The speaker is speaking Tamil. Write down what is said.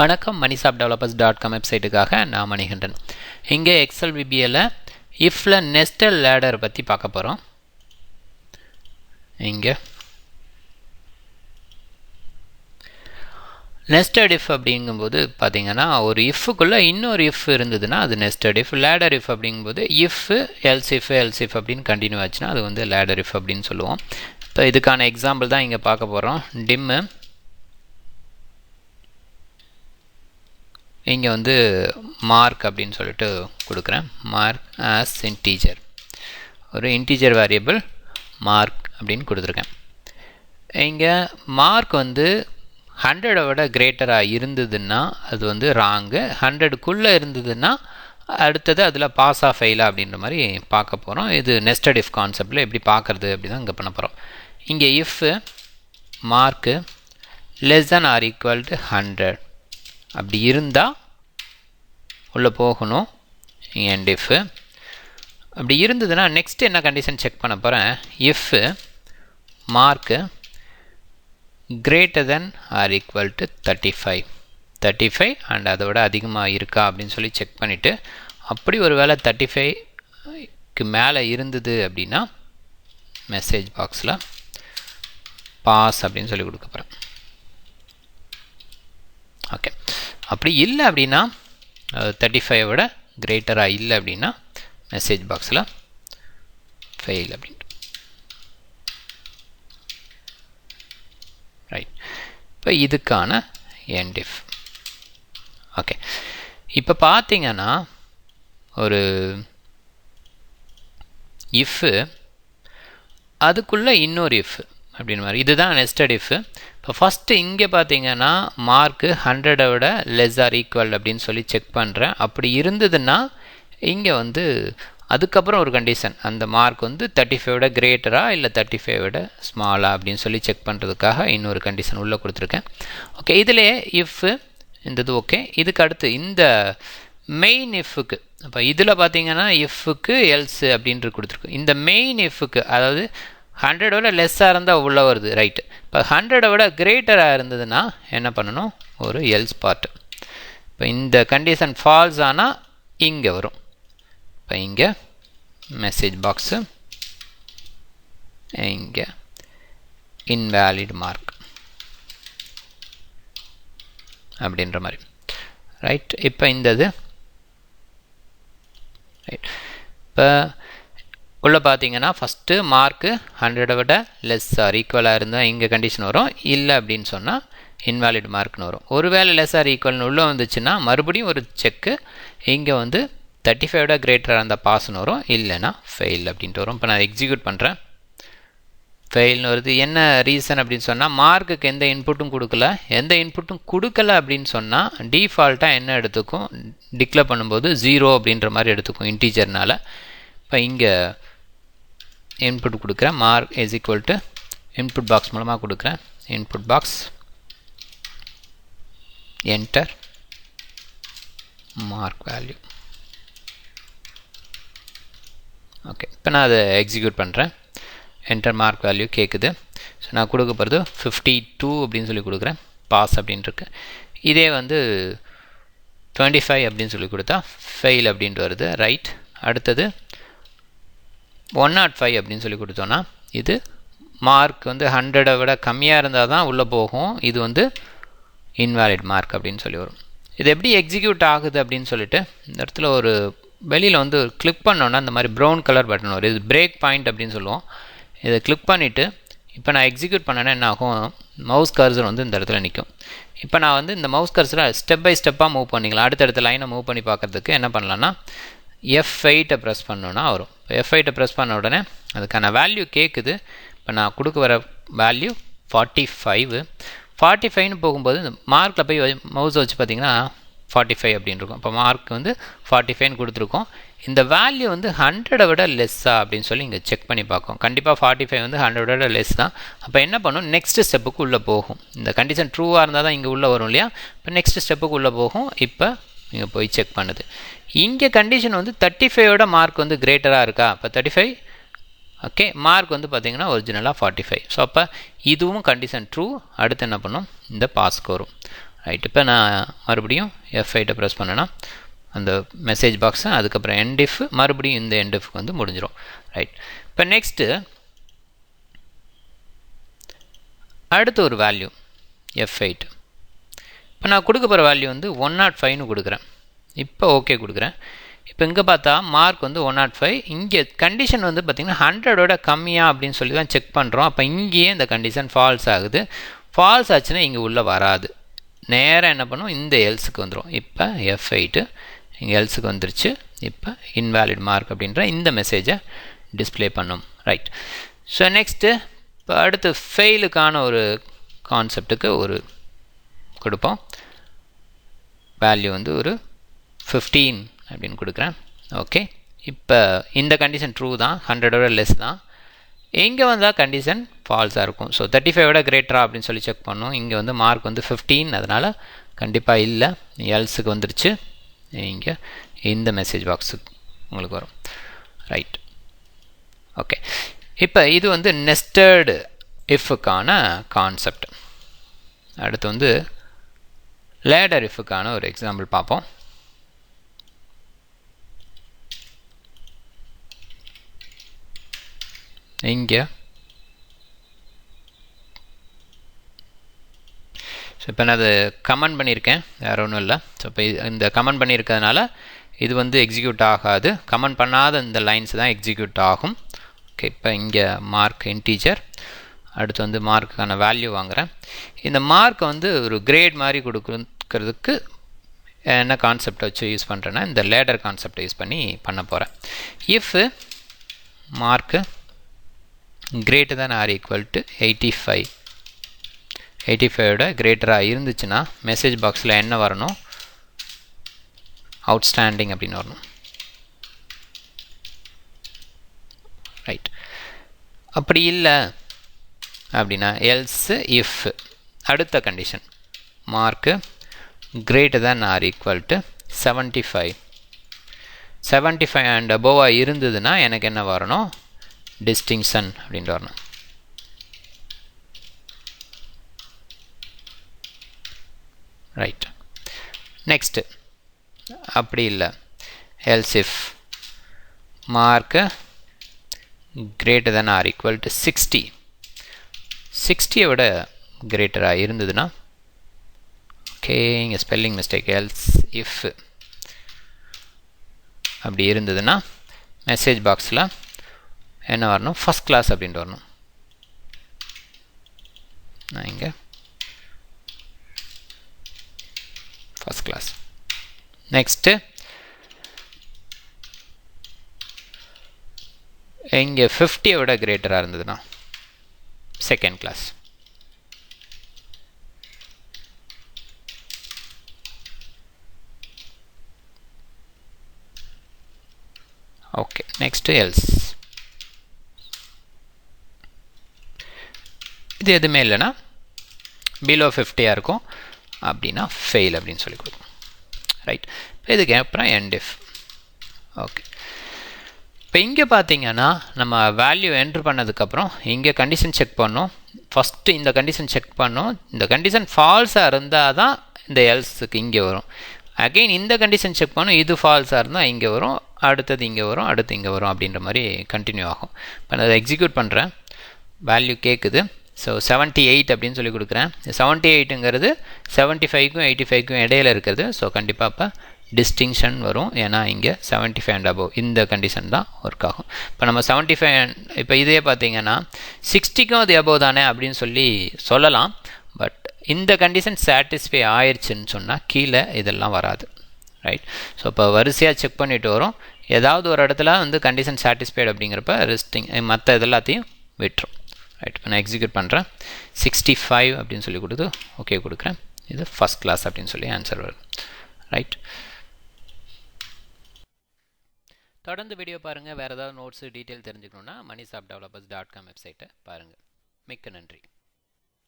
வணக்கம் மணிசாப் டெவலப்பர்ஸ் டாட் காம் வெப்சைட்டுக்காக நான் மணிகண்டன். இங்கே எக்ஸல் விபிஎல இஃப்ல நெஸ்டல் லேடர் பற்றி பார்க்க போகிறோம் இங்கே. நெஸ்டட் இஃப் அப்படிங்கும்போது பார்த்தீங்கன்னா ஒரு இஃப்க்குள்ளே இன்னொரு இஃப் இருந்ததுன்னா அது நெஸ்டட் இஃப் லேடர் இஃப் அப்படிங்கும்போது if else if else if அப்படின்னு கண்டினியூ ஆச்சுன்னா அது வந்து லேடர் இஃப் அப்படின்னு சொல்லுவோம். இப்போ இதுக்கான எக்ஸாம்பிள் தான் இங்கே பார்க்க போகிறோம் டிம்மு இங்கே வந்து மார்க் அப்படின்னு சொல்லிட்டு கொடுக்குறேன். மார்க் ஆஸ் இன்டீஜர் ஒரு இன்டீஜர் வேரியபிள் மார்க் அப்படின்னு கொடுத்துருக்கேன். இங்கே மார்க் வந்து ஹண்ட்ரடை விட கிரேட்டராக இருந்ததுன்னா அது வந்து ராங்கு ஹண்ட்ரடுக்குள்ளே இருந்ததுன்னா அடுத்தது அதில் பாஸ் ஆஃப் ஃபெயிலா அப்படின்ற மாதிரி பார்க்க போகிறோம் இது நெஸ்டட் இஃப் கான்செப்டில் எப்படி பார்க்குறது அப்படி தான் இங்கே பண்ண போகிறோம் இங்கே if mark less than or equal to hundred அப்படி இருந்தால் உள்ளே போகணும் அண்ட் இஃப் அப்படி இருந்ததுன்னா நெக்ஸ்ட் என்ன கண்டிஷன் செக் பண்ண போகிறேன் if mark greater than or equal to thirty five thirty five and அதை விட அதிகமாக இருக்கா அப்படின்னு சொல்லி செக் பண்ணிவிட்டு அப்படி ஒரு வேளை தேர்ட்டி ஃபைவ்க்கு மேலே இருந்தது அப்படின்னா மெசேஜ் பாக்ஸில் பாஸ் அப்படின்னு சொல்லி கொடுக்க போகிறேன் ஓகே அப்படி இல்லை அப்படின்னா தேர்ட்டி ஃபைவை விட கிரேட்டராக இல்லை அப்படின்னா மெசேஜ் பாக்ஸில் ஃபெயில் அப்படின்ட்டு. ரைட் இப்போ இதுக்கான என்டிஃப் ஓகே இப்போ பார்த்தீங்கன்னா ஒரு இஃப்பு அதுக்குள்ளே இன்னொரு இஃப் அப்படின்னு மாதிரி. இதுதான் நெஸ்டட் இஃப் இப்போ ஃபஸ்ட்டு இங்கே பார்த்தீங்கன்னா மார்க்கு ஹண்ட்ரடை விட லெஸ் ஆர் ஈக்குவல் அப்படின்னு சொல்லி செக் பண்ணுறேன் அப்படி இருந்ததுன்னா இங்கே வந்து அதுக்கப்புறம் ஒரு கண்டிஷன் அந்த மார்க் வந்து தேர்ட்டி ஃபைவோட கிரேட்டரா இல்லை தேர்ட்டி ஃபைவோட ஸ்மாலா அப்படின்னு சொல்லி செக் பண்ணுறதுக்காக இன்னொரு கண்டிஷன் உள்ளே கொடுத்துருக்கேன். ஓகே இதிலே இஃப் இந்த இது ஓகே இதுக்கு அடுத்து இந்த மெயின் இஃப்க்கு அப்போ இதில் பார்த்தீங்கன்னா இஃப்க்கு எல்ஸு அப்படின்ட்டு கொடுத்துருக்கு இந்த மெயின் இஃப்க்கு அதாவது ஹண்ட்ரடோட லெஸ்ஸாக இருந்தால் உள்ளே வருது ரைட்டு இப்போ ஹண்ட்ரடை விட கிரேட்டராக இருந்ததுன்னா என்ன பண்ணணும்? ஒரு எல்ஸ் பார்ட் இப்போ இந்த கண்டிஷன் ஃபால்ஸ் ஆனால் இங்கே வரும். இப்போ இங்கே மெசேஜ் பாக்ஸு இங்கே இன்வேலிட் மார்க் அப்படின்ற மாதிரி. ரைட் இப்போ இந்த இது. ரைட் இப்போ உள்ளே பார்த்தீங்கன்னா ஃபஸ்ட்டு மார்க்கு ஹண்ட்ரடை விட லெஸ் ஆர் ஈக்குவலாக இருந்தால் இங்கே கண்டிஷன் வரும். இல்லை அப்படின்னு சொன்னால் இன்வாலிட் மார்க்னு வரும். ஒருவேளை லெஸ் ஆர் ஈக்குவல்னு உள்ளே வந்துச்சுன்னா மறுபடியும் ஒரு செக்கு இங்கே வந்து தேர்ட்டி ஃபைவோட கிரேட்டராக இருந்தால் பாஸ்னு வரும். இல்லைன்னா ஃபெயில் அப்படின்ட்டு வரும். இப்போ நான் எக்ஸிக்யூட் பண்ணுறேன் ஃபெயில்னு வருது. என்ன ரீசன் அப்படின்னு சொன்னால் மார்க்குக்கு எந்த இன்புட்டும் கொடுக்கல. எந்த இன்புட்டும் கொடுக்கல அப்படின்னு சொன்னால் டிஃபால்ட்டாக என்ன எடுத்துக்கும்? டிக்ளேர் பண்ணும்போது ஜீரோ அப்படின்ற மாதிரி எடுத்துக்கும் இன்டீஜர்னால் இப்போ இங்கே இன்புட் கொடுக்குறேன். Mark is equal to input box மூலமாக கொடுக்குறேன். Input box enter mark value okay இப்போ நான் அதை எக்ஸிக்யூட் பண்ணுறேன் என்டர் மார்க் வேல்யூ கேட்குது ஸோ நான் கொடுக்க போகிறது ஃபிஃப்டி டூ அப்படின்னு சொல்லி கொடுக்குறேன். பாஸ் அப்படின்ட்டுருக்கு இதே வந்து டுவெண்ட்டி ஃபைவ் அப்படின்னு சொல்லி கொடுத்தா ஃபெயில் அப்படின்ட்டு வருது. ரைட் அடுத்தது ஒன் நாட் ஃபைவ் அப்படின்னு சொல்லி கொடுத்தோன்னா இது மார்க் வந்து ஹண்ட்ரடை விட கம்மியாக இருந்தால் தான் உள்ளே போகும். இது வந்து இன்வேலிட் மார்க் அப்படின்னு சொல்லி வரும். இது எப்படி எக்ஸிக்யூட் ஆகுது அப்படின்னு சொல்லிட்டு இந்த இடத்துல ஒரு வெளியில் வந்து கிளிக் பண்ணோன்னா இந்த மாதிரி ப்ரௌன் கலர் பட்டன் வரும். இது பிரேக் பாயிண்ட் அப்படின்னு சொல்லுவோம். இதை கிளிக் பண்ணிவிட்டு இப்போ நான் எக்ஸிக்யூட் பண்ணேன்னா என்ன ஆகும்? மவுஸ் கர்சர் வந்து இந்த இடத்துல நிற்கும் இப்போ நான் வந்து இந்த மவுஸ் கர்சரை ஸ்டெப் பை ஸ்டெப்பாக மூவ் பண்ணிக்கலாம். அடுத்தடுத்த லைனை மூவ் பண்ணி பார்க்குறதுக்கு என்ன பண்ணலான்னா எஃப் எயிட்டை ப்ரெஸ் பண்ணோன்னா வரும். எஃப் எயிட்டை ப்ரெஸ் பண்ண உடனே அதுக்கான வேல்யூ கேட்குது இப்போ நான் கொடுக்க வர வேல்யூ ஃபார்ட்டி ஃபைவு ஃபார்ட்டி ஃபைவ்னு போகும்போது இந்த மார்க்கில் போய் மவுஸ் வச்சு பார்த்தீங்கன்னா ஃபார்ட்டி ஃபைவ் அப்படின்னு இருக்கும். இப்போ மார்க் வந்து ஃபார்ட்டி ஃபைவ்னு கொடுத்துருக்கோம். இந்த வேல்யூ வந்து ஹண்ட்ரடை விட லெஸ்ஸா அப்படின்னு சொல்லி இங்கே செக் பண்ணி பார்க்கும் கண்டிப்பாக ஃபார்ட்டி ஃபைவ் வந்து ஹண்ட்ரடை விட லெஸ் தான். அப்போ என்ன பண்ணும்? நெக்ஸ்ட் ஸ்டெப்புக்கு உள்ளே போகும். இந்த கண்டிஷன் ட்ரூவாக இருந்தால் தான் இங்கே உள்ளே வரும் இல்லையா? இப்போ நெக்ஸ்ட் ஸ்டெப்புக்கு உள்ளே போகும். இப்போ இங்கே போய் செக் பண்ணுது. இங்கே கண்டிஷன் வந்து தேர்ட்டி ஃபைவோட மார்க் வந்து கிரேட்டராக இருக்கா? இப்போ தேர்ட்டி ஃபைவ் ஓகே மார்க் வந்து பார்த்திங்கன்னா ஒரிஜினலாக ஃபார்ட்டி ஃபைவ் ஸோ அப்போ இதுவும் கண்டிஷன் ட்ரூ அடுத்து என்ன பண்ணும்? இந்த பாஸ்க்கு வரும் ரைட் இப்போ நான் மறுபடியும் எஃப் ப்ரெஸ் பண்ணேன்னா அந்த மெசேஜ் பாக்ஸை அதுக்கப்புறம் என்டிஃப் மறுபடியும் இந்த என்டிஃப்க்கு வந்து முடிஞ்சிடும் ரைட் இப்போ நெக்ஸ்ட்டு அடுத்த ஒரு வேல்யூ எஃப் எயிட் இப்போ நான் கொடுக்க போகிற வேல்யூ வந்து ஒன் நாட் ஃபைவ்னு கொடுக்குறேன். இப்போ ஓகே கொடுக்குறேன். இப்போ இங்கே பார்த்தா மார்க் வந்து ஒன் நாட் ஃபைவ் இங்கே கண்டிஷன் வந்து பார்த்திங்கன்னா ஹண்ட்ரடோட கம்மியாக அப்படின்னு சொல்லி தான் செக் பண்ணுறோம் அப்போ இங்கேயே இந்த கண்டிஷன் ஃபால்ஸ் ஆகுது. ஃபால்ஸ் ஆச்சுன்னா இங்கே உள்ளே வராது. நேராக என்ன பண்ணும் இந்த எல்ஸுக்கு வந்துடும் இப்போ எஃப் எயிட்டு இங்கே எல்ஸுக்கு வந்துருச்சு. இப்போ இன்வேலிட் மார்க் அப்படின்ற இந்த மெசேஜை டிஸ்பிளே பண்ணும். ரைட் ஸோ நெக்ஸ்ட்டு இப்போ அடுத்து ஃபெயிலுக்கான ஒரு கான்செப்டுக்கு ஒரு கொடுப்போம். வேல்யூ வந்து ஒரு ஃபிஃப்டீன் அப்படின்னு கொடுக்குறேன். ஓகே இப்போ இந்த கண்டிஷன் ட்ரூ தான் ஹண்ட்ரடோட லெஸ் தான். இங்கே வந்தால் கண்டிஷன் ஃபால்ஸாக இருக்கும். ஸோ தேர்ட்டி ஃபைவோட கிரேட்டரா அப்படின்னு சொல்லி செக் பண்ணோம். இங்கே வந்து மார்க் வந்து ஃபிஃப்டீன் அதனால் கண்டிப்பாக இல்லை. எல்ஸுக்கு வந்துருச்சு. இங்கே இந்த மெசேஜ் பாக்ஸுக்கு உங்களுக்கு வரும். ரைட் ஓகே இப்போ இது வந்து நெஸ்டர்டு இஃபுக்கான கான்செப்ட் அடுத்து வந்து லேடர் இஃபுக்கான ஒரு எக்ஸாம்பிள் பார்ப்போம். இங்கே. ஸோ இப்போ நான் அது கமெண்ட் பண்ணியிருக்கேன். வேறு ஒன்றும் இல்லை. ஸோ இப்போ இந்த கமெண்ட் பண்ணியிருக்கிறதுனால இது வந்து எக்ஸிக்யூட் ஆகாது. கமெண்ட் பண்ணாத இந்த லைன்ஸ் தான் எக்ஸிக்யூட் ஆகும். ஓகே இப்போ இங்கே மார்க் இன்டீஜர் அடுத்து வந்து மார்க்குக்கான வேல்யூ வாங்குகிறேன் இந்த மார்க்கை வந்து ஒரு கிரேட் மாதிரி கொடுக்குறதுக்கு என்ன கான்செப்டை வச்சு யூஸ் பண்ணுறேன்னா இந்த லேடர் கான்செப்டை யூஸ் பண்ணி பண்ண போகிறேன் if mark greater than or equal to eighty five eighty ஃபைவோட கிரேட்டராக இருந்துச்சுன்னா மெசேஜ் பாக்ஸில் என்ன வரணும்? அவுட்ஸ்டாண்டிங் அப்படின்னு வரணும். ரைட் அப்படி இல்லை அப்படின்னா எல்ஸ் இஃப் அடுத்த condition mark greater than or equal to seventy five seventy five and அபோவாக இருந்ததுன்னா எனக்கு என்ன வரணும்? டிஸ்டிங்ஷன் அப்படின்ட்டு வரணும் ரைட் நெக்ஸ்ட்டு அப்படி இல்லை. Else if mark greater than or equal to sixty சிக்ஸ்டியை விட கிரேட்டராக இருந்ததுன்னா ஓகே இங்கே ஸ்பெல்லிங் மிஸ்டேக் எல்ஸ் இஃப் அப்படி இருந்ததுன்னா மெசேஜ் பாக்ஸில் என்ன வரணும்? ஃபஸ்ட் கிளாஸ் அப்படின்ட்டு வரணும். நான் இங்கே. ஃபஸ்ட் கிளாஸ் நெக்ஸ்ட்டு இங்கே ஃபிஃப்டியை விட கிரேட்டராக இருந்ததுன்னா second class okay next else இது எதுவுமே இல்லைன்னா பிலோ ஃபிஃப்டியாக இருக்கும். அப்படின்னா ஃபெயில் அப்படின்னு சொல்லி கொடுக்கும். ரைட் இதுக்கு அப்புறம் என்டிஃப் ஓகே இப்போ இங்கே பார்த்தீங்கன்னா நம்ம வேல்யூ என்ட்ரு பண்ணதுக்கப்புறம் இங்கே கண்டிஷன் செக் பண்ணோம். ஃபஸ்ட்டு இந்த கண்டிஷன் செக் பண்ணோம். இந்த கண்டிஷன் ஃபால்ஸாக இருந்தால் தான் இந்த எல்ஸுக்கு இங்கே வரும். அகெயின் இந்த கண்டிஷன் செக் பண்ணோம். இது ஃபால்ஸாக இருந்தால் இங்கே வரும். அடுத்தது இங்கே வரும். அடுத்து இங்கே வரும் அப்படின்ற மாதிரி கண்டினியூ ஆகும். இப்போ நான் அதை எக்ஸிக்யூட் பண்ணுறேன் வேல்யூ கேட்குது ஸோ செவன்ட்டி எயிட் அப்படின்னு சொல்லி கொடுக்குறேன். செவன்ட்டி எயிட்டுங்கிறது செவன்ட்டி ஃபைவ்க்கும் எயிட்டி ஃபைவ்க்கும் இடையில இருக்கிறது. ஸோ கண்டிப்பாக இப்போ டிஸ்டிங்ஷன் வரும். ஏன்னா இங்கே செவன்ட்டி ஃபைவ் அண்ட் அபவ் இந்த கண்டிஷன் தான் ஒர்க் ஆகும். இப்போ நம்ம செவன்ட்டி ஃபைவ் இப்போ இதே பார்த்தீங்கன்னா சிக்ஸ்டிக்கும் அது அபவ் தானே அப்படின்னு சொல்லி சொல்லலாம். பட் இந்த கண்டிஷன் சாட்டிஸ்ஃபை ஆயிடுச்சுன்னு சொன்னால் கீழே இதெல்லாம் வராது. ரைட் ஸோ இப்போ வரிசையாக செக் பண்ணிட்டு வரும். ஏதாவது ஒரு இடத்துல வந்து கண்டிஷன் சாட்டிஸ்ஃபைடு அப்படிங்கிறப்ப ரெஸ்டிங் மற்ற இதெல்லாத்தையும் விட்டுரும். ரைட் இப்போ நான் எக்ஸிக்யூட் பண்ணுறேன் சிக்ஸ்டி ஃபைவ் அப்படின்னு சொல்லி கொடுத்து ஓகே கொடுக்குறேன். இது ஃபஸ்ட் கிளாஸ் அப்படின்னு சொல்லி ஆன்சர் வரும். ரைட் தொடர்ந்து வீடியோ பாருங்கள் வேறு ஏதாவது நோட்ஸு டீட்டெயில் தெரிஞ்சுக்கணுன்னா மணி சாப் டெவலப்பர்ஸ் டாட் காம் வெப்சைட்டை பாருங்கள் மிக்க நன்றி.